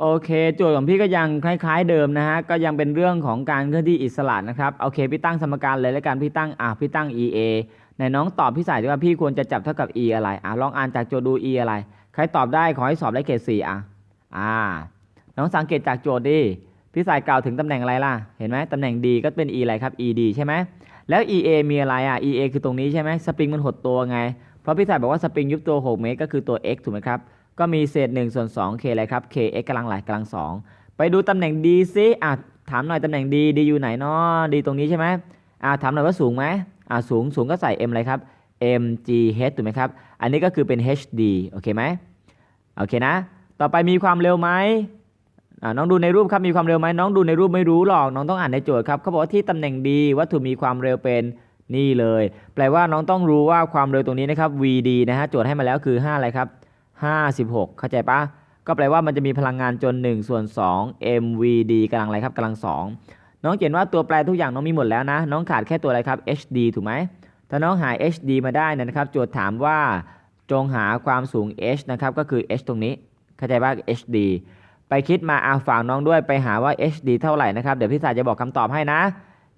โอเคโจทย์ของพี่ก็ยังคล้าย ๆ เดิมนะฮะก็ยังเป็นเรื่องของการเคลื่อนที่อิสระนะครับโอเคพี่ตั้งสมการเลยแล้วกันพี่ตั้งอะพี่ตั้ง EA ในน้องตอบพี่สายดีว่าพี่ควรจะจับเท่ากับ E อะไรอะลองอ่านจากโจทย์ดู E อะไร ใครตอบได้ขอให้สอบได้เกรดสี่อะอ่า น้องสังเกตจากโจทย์ดิพี่สายกล่าวถึงตำแหน่งอะไรล่ะเห็นไหมตำแหน่ง D ก็เป็น E อะไรครับ ED ใช่ไหมแล้ว EA มีอะไรอะ EA คือตรงนี้ใช่ไหมสปริงมันหดตัวไงเพราะพี่สายบอกว่าสปริงยุบตัว 6 เมตรก็คือตัว x ถูกไหมครับ ก็มีเศษ1ส่วน2 k อะไรครับ k x กำลังหลายกำลังสองไปดูตำแหน่ง d ซิอะถามหน่อยตำแหน่ง d d อยู่ไหนเนาะ d ตรงนี้ใช่ไหมอะถามหน่อยว่าสูงไหมอะสูงสูงก็ใส่ m อะไรครับ m g h ถูกไหมครับ อันนี้ก็คือเป็น hd โอเคไหมโอเคนะ ต่อไปมีความเร็วไหมน้องดูในรูปครับมีความเร็วไหมน้องดูในรูปไม่รู้หรอกน้องต้องอ่านในโจทย์ครับเขาบอกว่าที่ตำแหน่ง d วัตถุมีความเร็วเป็นนี่เลย แปลว่าน้องต้องรู้ว่าความเร็วตรงนี้นะครับ vd นะฮะโจทย์ให้มาแล้วคือ5อะไรครับ 56 เข้าใจปะก็แปลว่ามันจะมีพลังงานจน 1 ส่วน 2 mvd กำลังอะไรครับกำลัง 2 น้องเขียนว่าตัวแปรทุกอย่างน้องมีหมดแล้วนะ น้องขาดแค่ตัวอะไรครับ hd ถูกไหมถ้าน้องหา hd มาได้นะครับโจทย์ถามว่าจงหาความสูง h นะครับก็คือ h ตรงนี้ เข้าใจป่ะ hd ไปคิดมาอาฝากน้องด้วยไปหาว่า hd เท่าไหร่นะครับ เดี๋ยวพี่สายจะบอกคำตอบให้นะ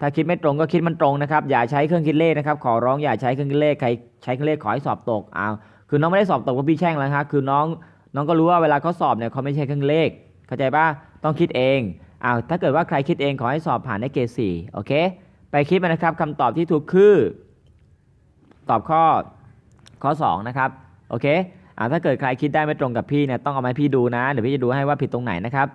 ถ้าคิดไม่ตรงก็คิดมันตรงนะครับ อย่าใช้เครื่องคิดเลขนะครับ ขอร้องอย่าใช้เครื่องคิดเลขใครใช้เครื่องเลขขอให้สอบตกเอา คือน้องไม่ได้สอบตกเพราะพี่แช่งแล้วครับคือน้องน้องก็รู้ว่าเวลาเขาสอบเนี่ยเขาไม่ใช่เครื่องเลข เข้าใจป่ะต้องคิดเองอ้าวถ้าเกิดว่าใครคิดเองขอให้สอบผ่านได้เกรดสี่โอเค ไปคิดมานะครับคำตอบที่ถูกคือ ตอบข้อข้อ2นะครับโอเคอ่าถ้าเกิดใครคิดได้ไม่ตรงกับพี่เนี่ยต้องเอามาให้พี่ดูนะเดี๋ยวพี่จะดูให้ว่าผิดตรงไหนนะครับ